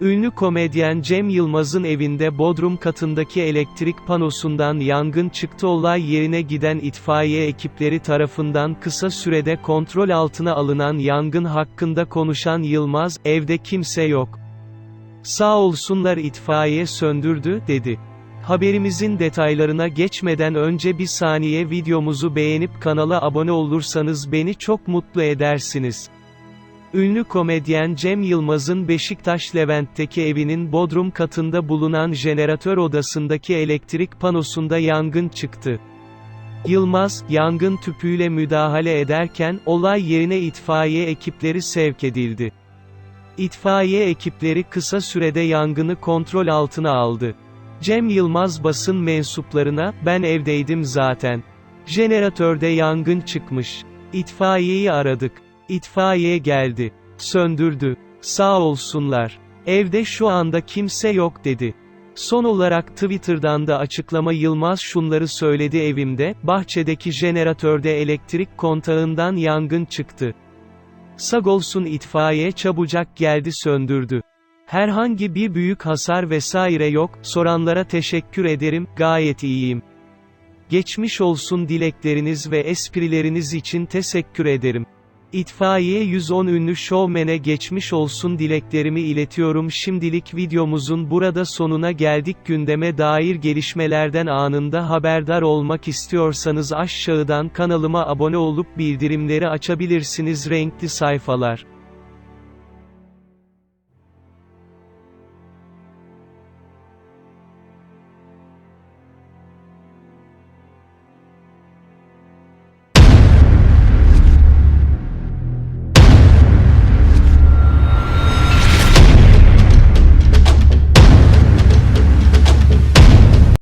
Ünlü komedyen Cem Yılmaz'ın evinde bodrum katındaki elektrik panosundan yangın çıktı olay yerine giden itfaiye ekipleri tarafından kısa sürede kontrol altına alınan yangın hakkında konuşan Yılmaz, evde kimse yok. Sağ olsunlar itfaiye söndürdü, dedi. Haberimizin detaylarına geçmeden önce bir saniye videomuzu beğenip kanala abone olursanız beni çok mutlu edersiniz. Ünlü komedyen Cem Yılmaz'ın Beşiktaş Levent'teki evinin bodrum katında bulunan jeneratör odasındaki elektrik panosunda yangın çıktı. Yılmaz, yangın tüpüyle müdahale ederken, olay yerine itfaiye ekipleri sevk edildi. İtfaiye ekipleri kısa sürede yangını kontrol altına aldı. Cem Yılmaz basın mensuplarına, ben evdeydim zaten. Jeneratörde yangın çıkmış. İtfaiyeyi aradık. İtfaiye geldi. Söndürdü. Sağ olsunlar. Evde şu anda kimse yok dedi. Son olarak Twitter'dan da açıklama Yılmaz şunları söyledi evimde, bahçedeki jeneratörde elektrik kontağından yangın çıktı. Sagolsun itfaiye çabucak geldi söndürdü. Herhangi bir büyük hasar vesaire yok, soranlara teşekkür ederim, gayet iyiyim. Geçmiş olsun dilekleriniz ve esprileriniz için teşekkür ederim. İtfaiye 110 ünlü şovmene geçmiş olsun dileklerimi iletiyorum. Şimdilik videomuzun burada sonuna geldik. Gündeme dair gelişmelerden anında haberdar olmak istiyorsanız aşağıdan kanalıma abone olup bildirimleri açabilirsiniz. Renkli sayfalar.